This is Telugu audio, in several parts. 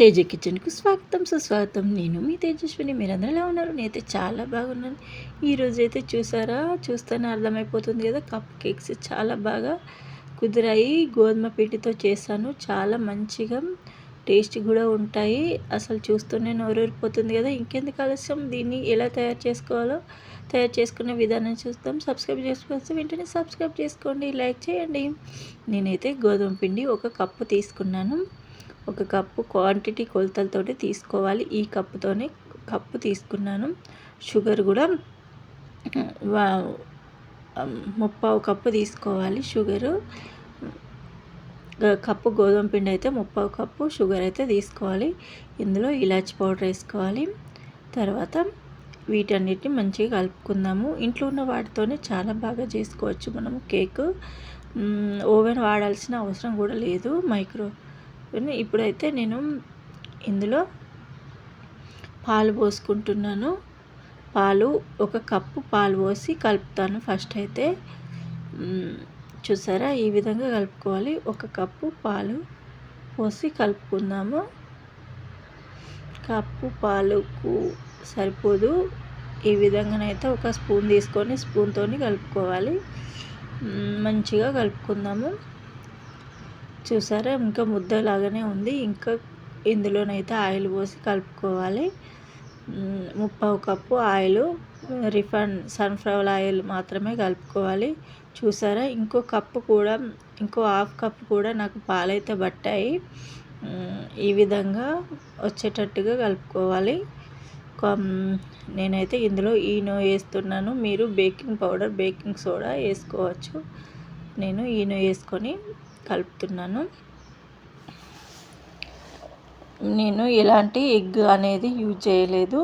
తేజ కిచెన్కు స్వాగతం సుస్వాగతం. నేను మీ తేజస్విని. మీరందరూ ఎలా ఉన్నారు? నేనైతే చాలా బాగున్నాను. ఈరోజు అయితే చూసారా? చూస్తేనే అర్థమైపోతుంది కదా కప్ కేక్స్ చాలా బాగా కుదిరాయి. గోధుమ పిండితో చేశాను. చాలా మంచిగా టేస్ట్ కూడా ఉంటాయి. అసలు చూస్తూనే నోరూరిపోతుంది కదా. ఇంకెందుకు ఆలస్యం? దీన్ని ఎలా తయారు చేసుకోవాలో తయారు చేసుకునే విధానం చూస్తాం సబ్స్క్రైబ్ చేసుకోవచ్చు వెంటనే సబ్స్క్రైబ్ చేసుకోండి. లైక్ చేయండి. నేనైతే గోధుమ పిండి ఒక కప్పు తీసుకున్నాను. ఒక కప్పు క్వాంటిటీ కొలతలతోటి తీసుకోవాలి. ఈ కప్పుతోనే కప్పు తీసుకున్నాను. షుగర్ కూడా ముప్పావు కప్పు తీసుకోవాలి షుగరు. కప్పు గోధుమ పిండి అయితే ముప్పావు కప్పు షుగర్ అయితే తీసుకోవాలి. ఇందులో ఇలాచి పౌడర్ వేసుకోవాలి. తర్వాత వీటన్నిటిని మంచిగా కలుపుకుందాము. ఇంట్లో ఉన్న వాటితోనే చాలా బాగా చేసుకోవచ్చు మనము కేక్. ఓవెన్ వాడాల్సిన అవసరం కూడా లేదు. మైక్రో ఇప్పుడైతే నేను ఇందులో పాలు పోసుకుంటున్నాను. పాలు ఒక కప్పు పాలు పోసి కలుపుతాను ఫస్ట్ అయితే. చూసారా? ఈ విధంగా కలుపుకోవాలి. ఒక కప్పు పాలు పోసి కలుపుకుందాము. కప్పు పాలుకు సరిపోదు. ఈ విధంగానైతే ఒక స్పూన్ తీసుకొని స్పూన్తో కలుపుకోవాలి. మంచిగా కలుపుకుందాము. చూసారా? ఇంకా ముద్దలాగానే ఉంది. ఇంకా ఇందులోనైతే ఆయిల్ పోసి కలుపుకోవాలి. ముప్పావు cup oil refine sunflower oil మాత్రమే కలుపుకోవాలి. చూసారా? ఇంకో కప్పు కూడా ఇంకో హాఫ్ కప్ కూడా నాకు పాలైతే పట్టాయి. ఈ విధంగా వచ్చేటట్టుగా కలుపుకోవాలి. నేనైతే ఇందులో ఈనో వేస్తున్నాను. మీరు బేకింగ్ పౌడర్ బేకింగ్ సోడా వేసుకోవచ్చు. నేను ఈనో వేసుకొని కలుపుతున్నాను. నేను ఎలాంటి ఎగ్ అనేది యూజ్ చేయలేదు.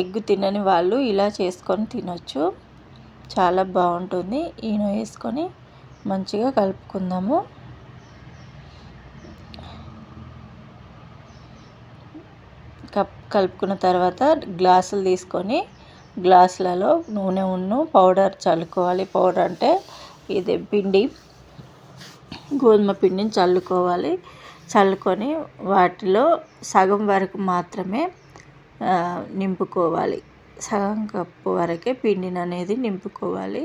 ఎగ్ తినని వాళ్ళు ఇలా చేసుకొని తినొచ్చు. చాలా బాగుంటుంది. ఈనో వేసుకొని మంచిగా కలుపుకుందాము. కప్ కలుపుకున్న తర్వాత గ్లాసులు తీసుకొని గ్లాసులలో నూనె ఉన్ను పౌడర్ చల్లుకోవాలి. పౌడర్ అంటే ఇది పిండి గోధుమ పిండిని చల్లుకోవాలి. చల్లుకొని వాటిలో సగం వరకు మాత్రమే నింపుకోవాలి. సగం కప్పు వరకే పిండిని అనేది నింపుకోవాలి.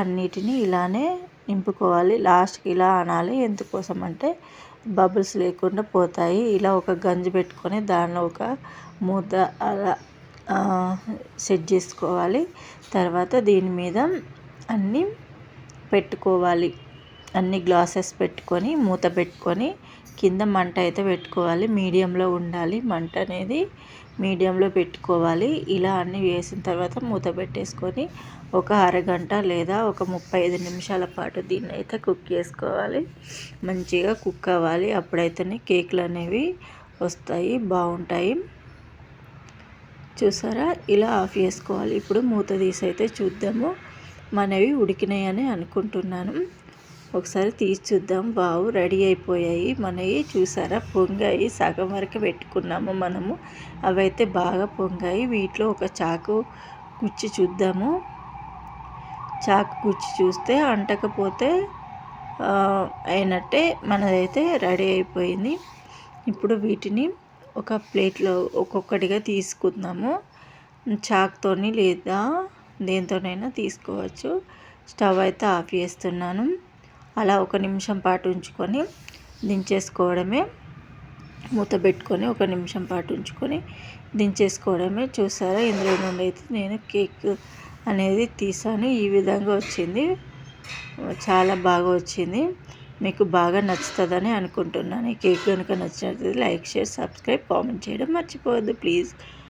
అన్నిటిని ఇలానే నింపుకోవాలి. లాస్ట్కి ఇలా అనాలి. ఎందుకోసం అంటే బబుల్స్ లేకుండా పోతాయి. ఇలా ఒక గంజి పెట్టుకొని దానిలో ఒక మూత అలా సెట్ చేసుకోవాలి. తర్వాత దీని మీద అన్నీ పెట్టుకోవాలి. అన్ని గ్లాసెస్ పెట్టుకొని మూత పెట్టుకొని కింద మంట అయితే పెట్టుకోవాలి. మీడియంలో ఉండాలి. మంట అనేది మీడియంలో పెట్టుకోవాలి. ఇలా అన్నీ వేసిన తర్వాత మూత పెట్టేసుకొని ఒక అరగంట లేదా ఒక ముప్పై ఐదు నిమిషాల పాటు దీన్ని అయితే కుక్ చేసుకోవాలి. మంచిగా కుక్ అవ్వాలి. అప్పుడైతేనే కేకులు అనేవి వస్తాయి బాగుంటాయి. చూసారా? ఇలా ఆఫ్ చేసుకోవాలి. ఇప్పుడు మూత తీసి అయితే చూద్దాము. మనవి ఉడికినాయని అనుకుంటున్నాను. ఒకసారి తీసి చూద్దాం. బావు రెడీ అయిపోయాయి. మనవి చూసారా? పొంగాయి. సగం వరకు పెట్టుకున్నాము మనము. అవైతే బాగా పొంగాయి. వీటిలో ఒక చాకు గుచ్చి చూద్దాము. చాకు గుచ్చి చూస్తే అంటకపోతే అయినట్టే మనదైతే రెడీ అయిపోయింది. ఇప్పుడు వీటిని ఒక ప్లేట్లో ఒక్కొక్కటిగా తీసుకుందాము. చాక్తోని లేదా దేంతోనైనా తీసుకోవచ్చు. స్టవ్ అయితే ఆఫ్ చేస్తున్నాను. అలా ఒక నిమిషం పాటు ఉంచుకొని దించేసుకోవడమే మూత పెట్టుకొని ఒక నిమిషం పాటు ఉంచుకొని దించేసుకోవడమే. చూసారా ఇందులో నుండి అయితే నేను కేక్ అనేది తీసాను. ఈ విధంగా వచ్చింది. చాలా బాగా వచ్చింది. మీకు బాగా నచ్చుతుందని అనుకుంటున్నాను. ఈ కేక్ కనుక నచ్చినట్లయితే లైక్ షేర్ సబ్స్క్రైబ్ కామెంట్ చేయడం మర్చిపోవద్దు. ప్లీజ్.